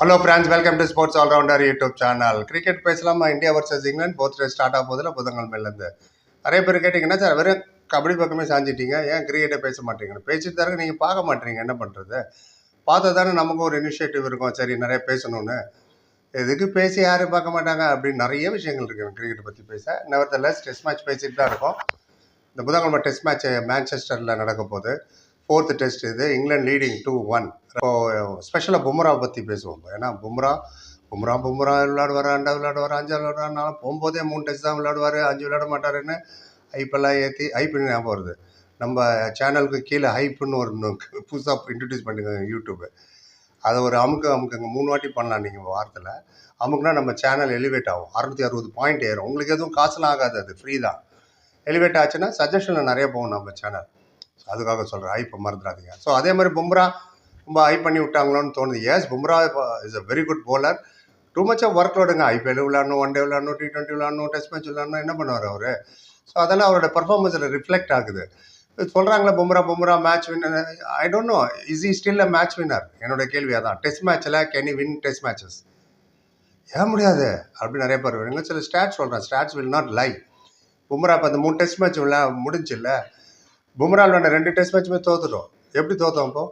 Hello friends welcome to sports allrounder YouTube channel cricket பேசலாமா? India versus England both day start ஆக போதில் புதன்கிழமையிலேருந்து நிறைய பேர் கேட்டிங்கன்னா சார் வெறும் கபடி பக்கமே சாஞ்சிட்டீங்க. ஏன் கிரிக்கெட்டை பேச மாட்டீங்கன்னு? பேசிட்டு தரங்க நீங்கள் பார்க்க மாட்டீங்க. என்ன பண்ணுறது பார்த்தா தானே நமக்கும் ஒரு இனிஷியேட்டிவ் இருக்கும். சரி நிறைய பேசணும்னு. எதுக்கு பேசி யாரும் பார்க்க மாட்டாங்க? அப்படின்னு நிறைய விஷயங்கள் இருக்குது கிரிக்கெட்டை பற்றி பேச. நெவர்தலஸ் டெஸ்ட் மேட்ச் பேசிட்டு தான் இருக்கோம். இந்த புதன்கிழமை டெஸ்ட் மேட்ச் மேன்செஸ்டரில் நடக்க போகுது. ஃபோர்த்து டெஸ்ட் இது இங்கிலாந்து லீடிங் டூ ஒன் இப்போது ஸ்பெஷலாக பும்ரா பற்றி பேசுவோம் ஏன்னா பும்ரா பும்ரா பும்ரா விளையாடுவார் ரெண்டாவது விளையாடுவார் அஞ்சாவது விளையாடுவார் போகும்போதே மூணு டெஸ்ட் தான் விளையாடுவார் அஞ்சு விளையாட மாட்டாருன்னு ஹைப்பெல்லாம் ஏற்றி ஐப்புன்னு ஞாபகம் வருது. நம்ம சேனலுக்கு கீழே ஹைப்புன்னு ஒரு புதுசாக இன்ட்ரடியூஸ் பண்ணிக்கோங்க யூடியூப்பு அதை ஒரு அமுக்கு அமுக்குங்க. மூணு வாட்டி பண்ணலாம் நீங்கள் வாரத்தில். அமுக்குனா நம்ம சேனல் எலிவேட் ஆகும். அறுநூத்தி அறுபது பாயிண்ட் ஏறும். உங்களுக்கு எதுவும் காசுலாம் ஆகாது அது ஃப்ரீ தான். எலிவேட் ஆச்சுன்னா சஜஷனில் நிறைய போகும் நம்ம சேனல் அதுக்காக சொல்கிறேன் ஹைப்பை மறந்துடாதீங்க. ஸோ அதே மாதிரி பும்ரா ரொம்ப ஹை பண்ணி விட்டாங்களோன்னு தோணுது. Yes Bumrah is a very good bowler too much of work லோடுங்க IPL விளாடணும் ஒன் டே விளாடணும் டி ட்வெண்ட்டி விளாடணும் டெஸ்ட் மேட்ச் விளாடணும் என்ன பண்ணுவார் அவர்? ஸோ அதெல்லாம் அவரோட பர்ஃபார்மன்ஸில் ரிஃப்ளெக்ட் ஆகுது. சொல்கிறாங்களே Bumrah Bumrah match winner I don't know is he still a match winner என்னோட கேள்வி அதான். டெஸ்ட் மேட்ச்சில் கேன் வின் டெஸ்ட் மேட்சஸ் ஏன் முடியாது? அப்படி நிறைய பேர் வேணுங்க சில ஸ்டாட்ஸ் சொல்கிறேன் stats will not lie Bumrah இப்போ அந்த மூணு டெஸ்ட் மேட்ச் விளா முடிஞ்சில்ல? பும்ரா விளையாண்ட ரெண்டு டெஸ்ட் மேட்ச்சுமே தோத்துட்டோம். எப்படி தோத்தோம் இப்போ?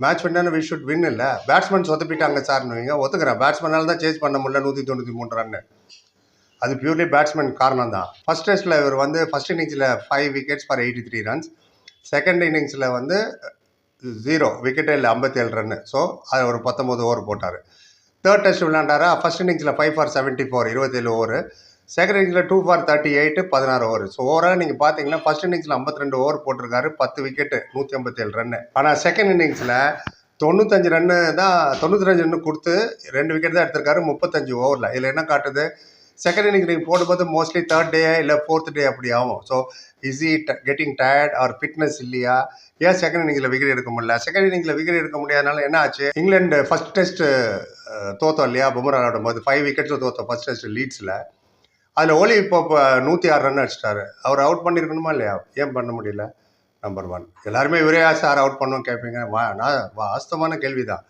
Match winner we should win இல்லை. பேட்ஸ்மேன் சொதப்பிட்டாங்க சார்னு வைங்க ஒத்துக்கிறேன். பேட்ஸ்மேனால தான் சேஸ் பண்ண முடியல நூற்றி தொண்ணூற்றி மூணு ரன்னு அது பியூர்லி பேட்ஸ்மேன் காரணம் தான். ஃபர்ஸ்ட் டெஸ்ட்டில் இவர் வந்து ஃபர்ஸ்ட் இன்னிங்ஸில் five wickets for eighty three runs second இன்னிங்ஸில் வந்து ஜீரோ விக்கெட்டே இல்லை ஐம்பத்தேழு ரன்னு ஸோ அது ஒரு பத்தொம்போது ஓவர் போட்டார். தேர்ட் டெஸ்ட் விளையாண்டாரா? ஃபர்ஸ்ட் இன்னிங்ஸில் ஃபைவ் ஃபார் செவன்ட்டி ஃபோர் இருபத்தேழு ஓவர் செகண்ட் இன்னிங்ஸில் டூ ஃபார் தேர்ட்டி எயிட்டு பதினாறு ஓவர் ஸோ ஓவராக நீங்கள் பார்த்தீங்கன்னா ஃபர்ஸ்ட் இன்னிங்ஸில் 52 ரெண்டு ஓவர் போட்டிருக்காரு. பத்து விக்கெட்டு நூற்றி ஐம்பத்தேழு ரன்னு ஆனால் செகண்ட் இன்னிங்ஸில் தொண்ணூத்தஞ்சு ரன்னு தான் தொண்ணூத்தஞ்சு ரன்னு கொடுத்து ரெண்டு விக்கெட் தான் எடுத்திருக்காரு. முப்பத்தஞ்சு ஓவரில் இதில் என்ன காட்டுது? செகண்ட் இன்னிங் நீங்கள் போடும்போது மோஸ்ட்லி தேர்ட் டே இல்லை ஃபோர்த் டே அப்படி ஆகும். So is he getting tired or fitness இல்லையா? ஏன் செகண்ட் இன்னிங்கில் விக்கெட் எடுக்க முடியல? செகண்ட் இன்னிங்கில் விக்கெட் எடுக்க முடியாதனால என்ன ஆச்சு? இங்கிலாந்து ஃபர்ஸ்ட் டெஸ்ட் தோத்தோம் இல்லையா? பும்ரா விளையாடும் போது ஃபைவ் விக்கெட்ஸில் தோத்தோம் ஃபர்ஸ்ட் டெஸ்ட் லீட்ஸில் அதில் ஓலி இப்போ இப்போ நூற்றி ஆறு ரன் அடிச்சிட்டாரு. அவர் அவுட் பண்ணியிருக்கணுமா இல்லையா? ஏன் பண்ண முடியல? நம்பர் ஒன் எல்லாருமே இவரே சார் அவுட் பண்ணோம் கேட்பீங்க வா நான் வாஸ்தவமான கேள்வி தான்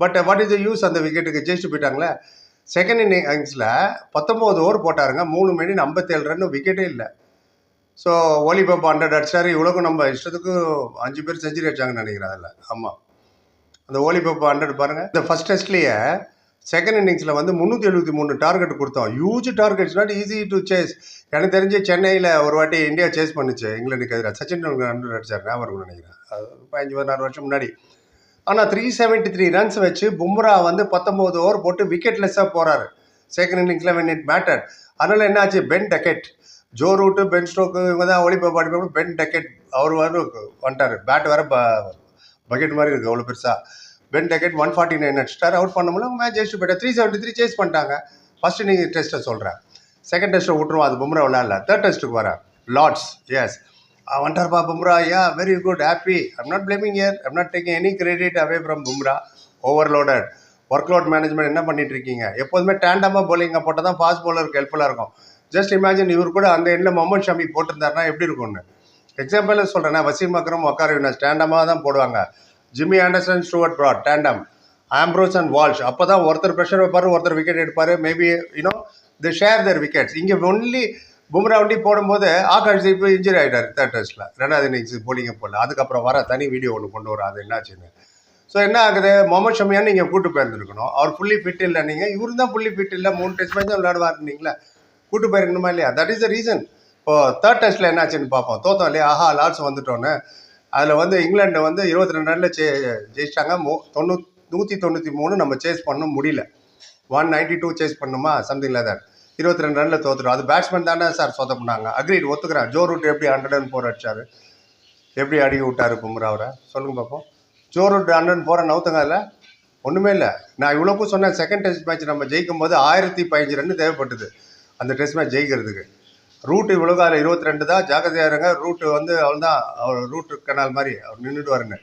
but what is the use அந்த விக்கெட்டுக்கு ஜெயிச்சுட்டு போயிட்டாங்களே? செகண்ட் இன்னிங்ஸில் பத்தொம்போது ஓவர் போட்டாருங்க. மூணு மணி ஐம்பத்தேழு ரன் விக்கெட்டே இல்லை. ஸோ ஓலி பாப்பா ஹண்ட்ரட் அடிச்சார். இவ்வளோக்கும் நம்ம இஷ்டத்துக்கு அஞ்சு பேர் செஞ்சுரி அடிச்சாங்கன்னு நினைக்கிறேன் அதில். ஆமாம் அந்த ஓலி பாப்பா ஹண்ட்ரட் பாருங்கள் இந்த ஃபர்ஸ்ட் டெஸ்ட்லேயே செகண்ட் இன்னிங்ஸில் வந்து முந்நூற்றி எழுபத்தி மூணு டார்கெட் கொடுத்தோம். Huge targets not easy to chase எனக்கு தெரிஞ்சு சென்னையில் ஒரு வாட்டி இந்தியா சேஸ் பண்ணிச்சு. இங்கிலாந்துக்கு எதிராக சச்சின் டெண்டுல்கர் ஹண்ட்ரட் அடிச்சார் ஞாபகம் நினைக்கிறேன். அது பதினஞ்சு பதினாறு வருஷம் முன்னாடி. ஆனால் த்ரீ செவன்ட்டி த்ரீ ரன்ஸ் வச்சு பும்ரா வந்து பத்தொம்போது ஓவர் போட்டு விக்கெட்லெஸ்ஸாக போகிறாரு செகண்ட் இன்னிங்ஸில் வென் இட் மேட்டர் அதனால் என்ன ஆச்சு Ben Duckett Joe Root Ben Stokes இவங்க தான் ஒளிப்பா பாடி பென் டெக்கெட் அவர் வந்து வந்துட்டார். பேட் வேற பக்கெட் மாதிரி இருக்குது அவ்வளோ பெருசாக Ben Duckett one forty nine அடிச்சிட்டார் out பண்ண முடியல மேட்ச் ஜெயிச்சு போயிட்டார் த்ரீ செவன்ட்டி த்ரீ சேஸ் பண்ணிட்டாங்க ஃபர்ஸ்ட் நீங்கள் டெஸ்ட்டை சொல்கிறேன் செகண்ட் டெஸ்ட்டை விட்டுருவோம் அது பும்ரா விளாட்ல தேர்ட் டெஸ்ட்டுக்கு வரேன். Lord's yes வந்துட்டார்ப்பா Bumrah yeah very good happy I'm not blaming here I'm not taking any credit away from Bumrah. Overloaded work load management என்ன பண்ணிட்டு இருக்கீங்க? எப்போதுமே டேண்டமாக bowling போட்டால் தான் ஃபாஸ்ட் போலருக்கு ஹெல்ப்ஃபுல்லாக இருக்கும். ஜஸ்ட் இமேஜின் இவர் கூட அந்த எண்ணில் மொஹமத் ஷமி போட்டிருந்தாருன்னா எப்படி இருக்கும்னு. எக்ஸாம்பிள் சொல்கிறேன்னா வசீம் அக்ரம் ஒக்கார் ஸ்டாண்டமாக தான் போடுவாங்க. Jimmy Anderson Stuart Broad tandem Ambrose and Walsh அப்போ தான் ஒருத்தர் ப்ரெஷர் வைப்பார் ஒருத்தர் விக்கெட் எடுப்பார். Maybe you know the share their wickets இங்கே ஒன்லி பும்ரா வண்டி போடும்போது ஆகாஷ் இப்போ இன்ஜுரி ஆகிட்டார் தேர்ட் டெஸ்ட்டில் ரெண்டாவது இன்னிங்ஸ் போலிங்க போடல. அதுக்கப்புறம் வர தனி வீடியோ ஒன்று கொண்டு வரும் அது என்னாச்சுன்னு ஸோ என்ன ஆகுது? முகமது ஷமியான் நீங்கள் கூட்டு போயிருந்துருக்கணும். அவர் ஃபுல்லி ஃபிட் இல்லை நீங்கள் இவரு தான் ஃபுல்லி ஃபிட் இல்லை. மூணு டெஸ்ட் மேட்ச் தான் விளையாடுவாருன்னீங்களா கூட்டு போயிருக்கணுமா இல்லையா? தட் இஸ் த ரீசன் இப்போ தேர்ட் டெஸ்ட்டில் என்னாச்சுன்னு பார்ப்போம். தோத்தோம் இல்லையா? ஆஹா லாட்ஸ் வந்துட்டோன்னு. அதில் வந்து இங்கிலாண்டை வந்து இருபத்தி ரெண்டு ரனில் ஜெ ஜெயிச்சிட்டாங்க. மோ தொண்ணூ நூற்றி தொண்ணூற்றி மூணு நம்ம சேஸ் பண்ண முடியல. ஒன் நைன்டி டூ சேஸ் பண்ணுமா சம்திங் தட் இருபத்தி ரெண்டு ரனில் தோத்துட்டோம். அது பேட்ஸ்மேன் தானே சார் சொதப்புனாங்க அக்ரீட் ஒத்துக்கிறேன் ஜோ ரூட் எப்படி ஹண்ட்ரட் அண்ட் ஃபோர் அடிச்சார்? எப்படி அடிக்க விட்டார் பும்ரா அவரை? சொல்லுங்க பார்ப்போம் ஜோ ரூட் ஹண்ட்ரட் ஃபோரை நவுத்துங்க அதில். ஒன்றுமே இல்லை. நான் இவ்வளோக்கும் சொன்னேன் செகண்ட் டெஸ்ட் மேட்ச் நம்ம ஜெயிக்கும் போது ஆயிரத்தி பதினஞ்சு ரன் தேவைப்பட்டது. அந்த டெஸ்ட் மேட்ச் ஜெயிக்கிறதுக்கு. ரூட்டு இவ்வளோக்கு அதில் இருபத்தி ரெண்டு தான் ஜாக்கிரதையாக இருங்க. ரூட்டு வந்து அவள் தான் அவர் ரூட்டு கனால் மாதிரி அவர் நின்றுட்டு வரேன்னு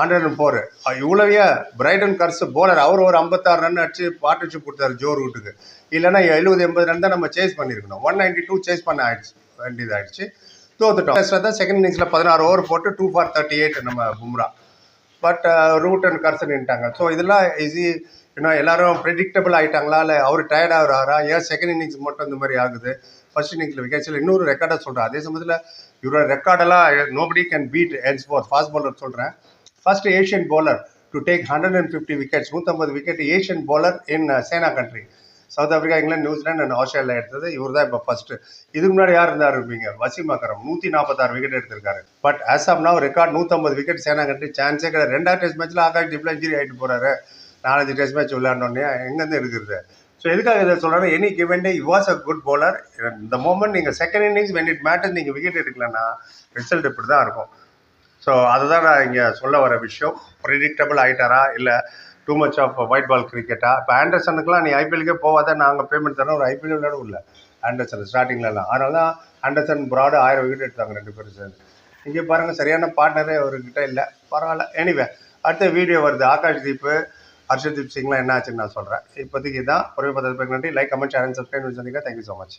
ஹண்ட்ரட் ஃபோர் இவ்வளோவே பிரைடன் கர்ஸ் போலர் அவர் ஒரு ஐம்பத்தாறு ரன் அடிச்சு பார்ட்னர்ஷிப் கொடுத்தாரு ஜோ ரூட்டுக்கு. இல்லைன்னா எழுபது எண்பது ரன் தான் நம்ம சேஸ் பண்ணியிருக்கணும். ஒன் நைன்டி டூ சேஸ் பண்ண ஆயிடுச்சு வேண்டியது ஆயிடுச்சு. தோத்துட்டோம். தான் செகண்ட் இன்னிங்ஸில் பதினாறு ஓவர் போட்டு டூ ஃபார் தேர்ட்டி எயிட் நம்ம Bumrah. But Root and Carse நின்ட்டாங்க so இதெல்லாம் ஈஸி இன்னும் எல்லாரும் ப்ரெடிக்டபிள் ஆகிட்டாங்களா இல்லை அவர் டயர்ட் ஏன் செகண்ட் இன்னிங்ஸ் மட்டும் இந்த மாதிரி ஆகுது? ஃபர்ஸ்ட் இன்னிங்ஸில் இல்லை இன்னொரு ரெக்கார்டை சொல்கிறேன் அதே சமயத்தில் இவரோட ரெக்கார்டெல்லாம் nobody can beat hence for fast bowler சொல்கிறேன் first Asian bowler to take hundred and fifty wickets நூற்றம்பது wicket Asian bowler in SENA country south Africa England New Zealand and Australia எடுத்தது. இவர் தான் இப்போ ஃபர்ஸ்ட் இதுக்கு முன்னாடி யார் இருந்தார் இருப்பீங்க வசீம் அக்கரம் நூற்றி நாற்பத்தாறு விக்கெட் எடுத்திருக்காரு பட் அசாம்னா ரெக்கார்ட் நூற்றம்பது விக்கெட் சேனா கண்ட்ரி சான்ஸே கிடையாது. ரெண்டாவது டெஸ்ட் மேட்ச்சில் ஆகாஷ் டிப்ல இன்ஜுரி ஆகிட்டு போறாரு. நாலஞ்சு டெஸ்ட் மேட்ச் விளையாண்டோன்னே எங்கேருந்து எடுக்கிறது ஸோ எதுக்காக இதை சொல்கிறேன் any given day was a good bowler இந்த மோமெண்ட் நீங்கள் second innings when it matter நீங்கள் விக்கெட் எடுக்கலன்னா ரிசல்ட் இப்படி தான் இருக்கும். ஸோ அதுதான் நான் இங்கே சொல்ல வர விஷயம். ப்ரிடிக்டபிள் ஆகிட்டாரா இல்லை too much of white ball கிரிக்கெட்டா இப்போ ஆண்டர்சனுக்குலாம் நீ ஐபிஎலுக்கே போவாத நாங்கள் பேமெண்ட் தரோம் ஒரு ஐபிஎல் விளையாடும் இல்லை ஆண்டர்சன் ஸ்டார்டிங்லலாம் அதனால தான் ஆண்டர்சன் ப்ராடு ஆயிரம் விக்கெட் எடுத்தாங்க ரெண்டு பேரும் சேர்ந்து. இங்கே பாருங்கள் சரியான பார்ட்னரே அவர்கிட்ட இல்லை. பரவாயில்ல. எனிவே அடுத்த வீடியோ வருது. ஆகாஷ் தீப்பு ஹர்ஷதீப் சிங்லாம் என்ன ஆச்சுன்னு நான் சொல்கிறேன் இப்போதைக்கு இதான். ஒரே பத்து நன்றி like comment share and subscribe சந்திக்க தேங்க்யூ ஸோ மச்